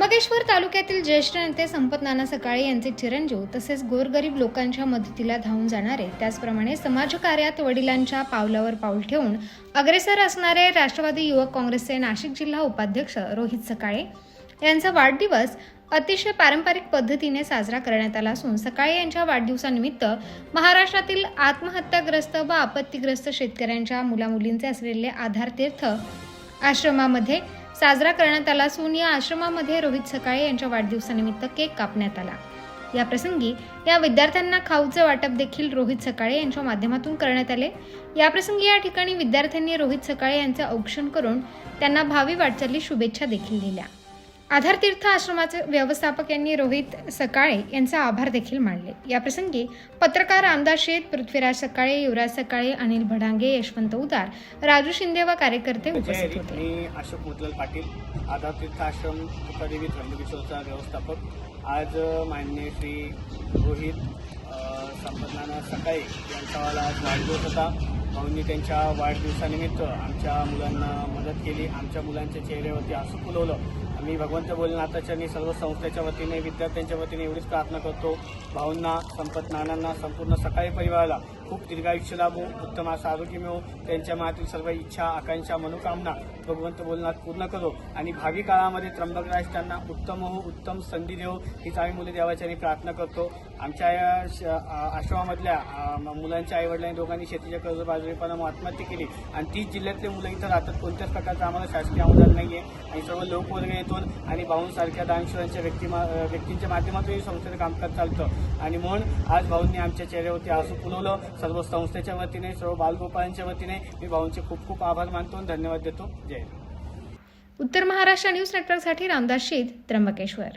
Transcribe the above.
त्र्यंबकेश्वर तालुक्यातील ज्येष्ठ नेते संपत नाना सकाळे यांचे चिरंजीव तसेच गोरगरीब लोकांच्या मदतीला धावून जाणारे त्याचप्रमाणे समाजकार्यात वडिलांच्या पावलावर पाऊल ठेवून अग्रेसर असणारे राष्ट्रवादी युवक काँग्रेसचे नाशिक जिल्हा उपाध्यक्ष रोहित सकाळे यांचा वाढदिवस अतिशय पारंपरिक पद्धतीने साजरा करण्यात आला असून सकाळी यांच्या वाढदिवसानिमित्त महाराष्ट्रातील आत्महत्याग्रस्त व आपत्तीग्रस्त शेतकऱ्यांच्या मुलामुलींचे असलेले आधार तीर्थ आश्रमामध्ये साजरा करण्यात आला असून या आश्रमामध्ये रोहित सकाळे यांच्या वाढदिवसानिमित्त केक कापण्यात आला. या प्रसंगी या विद्यार्थ्यांना खाऊचे वाटप देखील रोहित सकाळे यांच्या माध्यमातून करण्यात आले. याप्रसंगी या ठिकाणी विद्यार्थ्यांनी रोहित सकाळे यांचं औक्षण करून त्यांना भावी वाटचाली शुभेच्छा देखील दिल्या. आधार तीर्थ आश्रमाचे व्यवस्थापक यांनी रोहित सकाळे यांचे आभार देखील मानले. याप्रसंगी पत्रकार रामदास शेठ पृथ्वीराज सकाळे युवराज सकाळे अनिल भडांगे यशवंत उदार राजू शिंदे व कार्यकर्ते उपस्थित होते. मी अशोक मुदलाल पाटील आधार तीर्थ आश्रम तुकादेवी त्र्यंबकेश्वरचा व्यवस्थापक. आज अ, माननीय श्री रोहित अ, संपतनाना सकाळी यांचा आज वाढदिवस होता. भाऊंनी त्यांच्या वाढदिवसानिमित्त आमच्या मुलांना मदत केली. आमच्या मुलांच्या चेहऱ्यावरती असं फुलवलं. आम्ही भगवंत बोलनाथाच्या आणि सर्व संस्थेच्या वतीने विद्यार्थ्यांच्या वतीने एवढीच प्रार्थना करतो. भाऊंना संपत नानांना संपूर्ण सकाळी परिवाराला खूप दीर्घायुष्य लाभो उत्तम असं आरोग्य मिळो त्यांच्या मनातील सर्व इच्छा आकांक्षा मनोकामना भगवंत बोलनाथ पूर्ण करो. आणि भावी काळामध्ये त्र्यंबकराज त्यांना उत्तम हो उत्तम संधी देव हीच आम्ही मुले देवाची प्रार्थना करतो. आमच्या या श- आश्रमामधल्या मुलांच्या आईवडिलांनी दोघांनी शेतीच्या कर्जबाजारीपणामुळे आत्महत्या केली. आणि तीच जिल्ह्यातले मुलं इथं राहतात. कोणत्याच प्रकारचं आम्हाला शासकीय अनुदान नाही आहे आणि सर्व लोकवर्ग येतून आणि भाऊंसारख्या दानशूरांच्या व्यक्ती व्यक्तींच्या माध्यमातून ही संस्थेचं कामकाज चालतं. आणि म्हणून आज भाऊंनी आमच्या चेहऱ्यावरती आसू फुलवलं. सर्व संस्थेच्या वतीने सर्व बालगोपाळांच्या वतीने मी भाऊंचे खूप खूप आभार मानतो आणि धन्यवाद देतो. जय उत्तर महाराष्ट्र न्यूज नेटवर्कसाठी रामदास शेठ त्र्यंबकेश्वर.